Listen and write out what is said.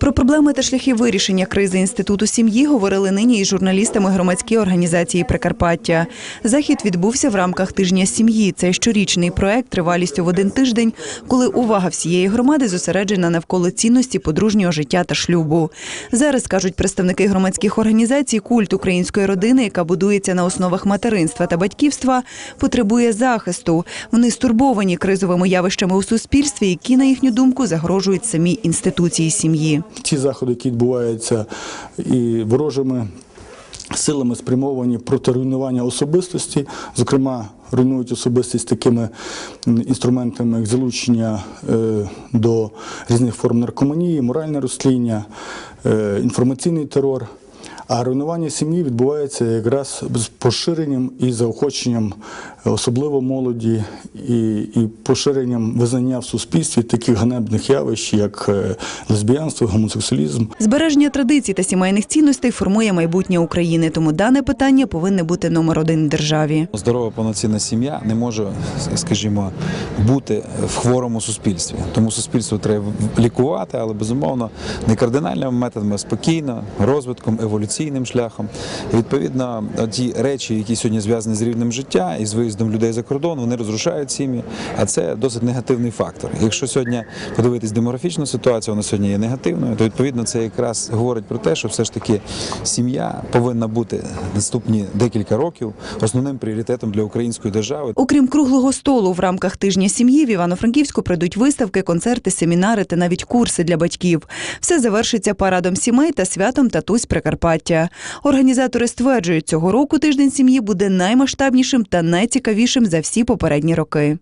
Про проблеми та шляхи вирішення кризи інституту сім'ї говорили нині із журналістами громадської організації Прикарпаття. Захід відбувся в рамках тижня сім'ї. Це щорічний проект тривалістю в один тиждень, коли увага всієї громади зосереджена навколо цінності подружнього життя та шлюбу. Зараз кажуть представники громадських організацій, культ української родини, яка будується на основах материнства та батьківства, потребує захисту. Вони стурбовані кризовими явищами у суспільстві, які, на їхню думку, загрожують самій інституції сім'ї. Ті заходи, які відбуваються і ворожими силами спрямовані проти руйнування особистості, зокрема, руйнують особистість такими інструментами, як залучення е, до різних форм наркоманії, моральне розсління, е, інформаційний терор. А руйнування сім'ї відбувається якраз з поширенням і заохоченням, особливо молоді, і, і поширенням визнання в суспільстві таких ганебних явищ, як е, лесбіянство, гомосексуалізм. Збереження традицій та сімейних цінностей формує майбутнє України, тому дане питання повинне бути номер один в державі. Здорова повноцінна сім'я не може, скажімо, бути в хворому суспільстві. Тому суспільство треба лікувати, але безумовно не кардинальними методами, а спокійно, розвитком, еволюційним шляхом. Відповідно, ті речі, які сьогодні зв'язані з рівнем життя і з виїздом людей за кордон, вони розрушають сім'ї. А це досить негативний фактор. Якщо сьогодні подивитись демографічну ситуацію, вона сьогодні є негативною, то відповідно це якраз говорить про те, що все ж таки сім'я повинна бути наступні декілька років основним пріоритетом для української держави. Окрім круглого столу, в рамках тижня сім'ї в Івано-Франківську пройдуть виставки, концерти, семінари та навіть курси для батьків. Все завершиться парадом сімей та святом татусь Прикарпаття. Організатори стверджують, цього року тиждень сім'ї буде наймасштабнішим та найцікавішим за всі попередні роки.